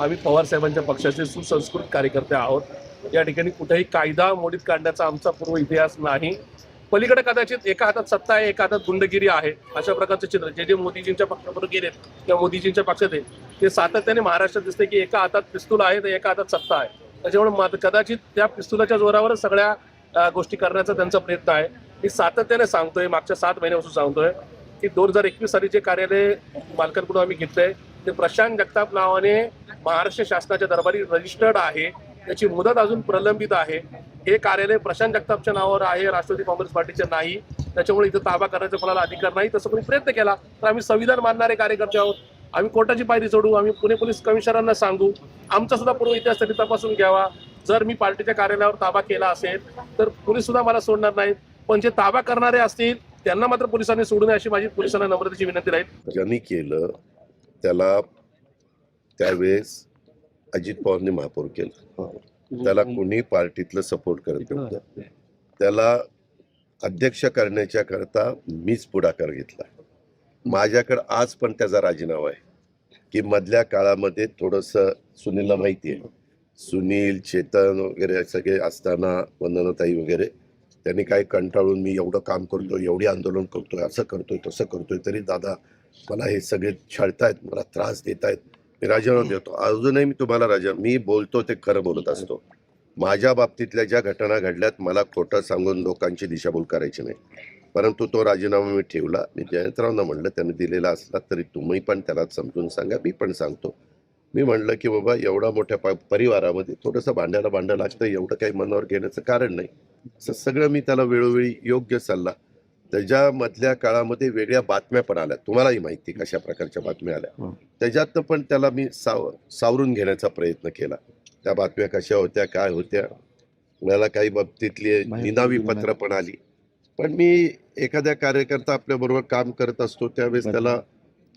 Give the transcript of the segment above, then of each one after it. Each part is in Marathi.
आम्ही पवारसाहेबांच्या पक्षाचे सुसंस्कृत कार्यकर्ते आहोत. या ठिकाणी कुठेही कायदा मोडीत काढण्याचा आमचा पूर्व इतिहास नाही. पलीकडे कदाचित एका हातात सत्ता आहे एका हातात गुंडगिरी आहे. अशा प्रकारचं चित्र. जे जे मोदीजींच्या पक्षाबरोबर गेलेत किंवा मोदीजींच्या पक्षात आहेत ते सातत्याने महाराष्ट्रात दिसते की एका हातात पिस्तूल आहे तर एका हातात सत्ता आहे. त्याच्यामुळे कदाचित त्या पिस्तुलाच्या जोरावरच सगळ्या गोष्टी करण्याचा त्यांचा प्रयत्न आहे. मी सातत्याने सांगतोय मागच्या सात महिन्यापासून सांगतोय की दोन हजार एकवीस सालीचे कार्यालय मालकांकडून आम्ही घेतलंय ते प्रशांत जगताप नावाने महाराष्ट्र शासनाच्या दरबारी रजिस्टर्ड आहे. त्याची मुदत अजून प्रलंबित आहे. हे कार्यालय प्रशांत जगतापच्या नावावर आहे. राष्ट्रवादी काँग्रेस पार्टीचे नाही. त्याच्यामुळे इथं ताबा करण्याचा कोणाला अधिकार नाही. तसं कोणी प्रयत्न केला तर आम्ही संविधान मानणारे कार्यकर्ते आहोत. आम्ही कोर्टाची पायरी सोडू आम्ही पुणे पोलीस कमिशनरांना सांगू. आमचा सुद्धा पूर्व इतिहास त्यांनी तपासून घ्यावा. जर मी पार्टीच्या कार्यालयावर ताबा केला असेल तर पोलीस सुद्धा मला सोडणार नाहीत. पण जे ताबा करणारे असतील त्यांना मात्र पोलिसांनी सोडू नये अशी माझी पोलिसांना नम्रतेची विनंती राहील. ज्यांनी केलं त्याला त्यावेळेस अजित पवारने महापौर केलं. त्याला कोणी पार्टीतलं सपोर्ट करत नव्हतं. त्याला अध्यक्ष करण्याच्या करता मीच पुढाकार घेतला. माझ्याकडे आज पण त्याचा राजीनामा आहे की मधल्या काळामध्ये थोडंसं सुनीलला माहिती आहे. सुनील चेतन वगैरे सगळे असताना वंदनाताई वगैरे त्यांनी काय कंटाळून मी एवढं काम करतोय एवढी आंदोलन करतोय असं करतोय तसं करतोय तरी दादा मला हे सगळे छळतायत मला त्रास देत आहेत मी राजीनामा देतो. अजूनही मी तुम्हाला राजा मी बोलतो ते खरं बोलत असतो. माझ्या बाबतीतल्या ज्या घटना घडल्यात मला खोटं सांगून लोकांची दिशाभूल करायची नाही. परंतु तो राजीनामा मी ठेवला. मी जयंतरावना म्हणलं त्यांनी दिलेला असला तरी तुम्ही पण त्याला समजून सांगा मी पण सांगतो. मी म्हणलं की बाबा एवढा मोठ्या प- परिवारामध्ये थोडंसं भांड्याला भांडं लागतं एवढं काही मनावर घेण्याचं कारण नाही. असं सगळं मी त्याला वेळोवेळी योग्य सल्ला त्याच्यामधल्या काळामध्ये वेगळ्या बातम्या पण आल्या. तुम्हालाही माहिती कशा प्रकारच्या बातम्या आल्या. त्याच्यातनं पण त्याला मी साव सावरून घेण्याचा प्रयत्न केला. त्या बातम्या कशा होत्या काय होत्या? मला काही बाबतीतली निनावी पत्र पण आली. पण मी एखाद्या कार्यकर्ता आपल्याबरोबर काम करत असतो त्यावेळेस त्याला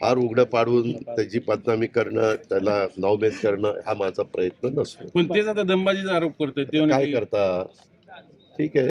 फार उघडं पाडून त्याची बदनामी करणं त्याला नावबेद करणं हा माझा प्रयत्न नसतो. पण तेच आता दंबाजीचा आरोप करतोय काय करता? ठीक आहे.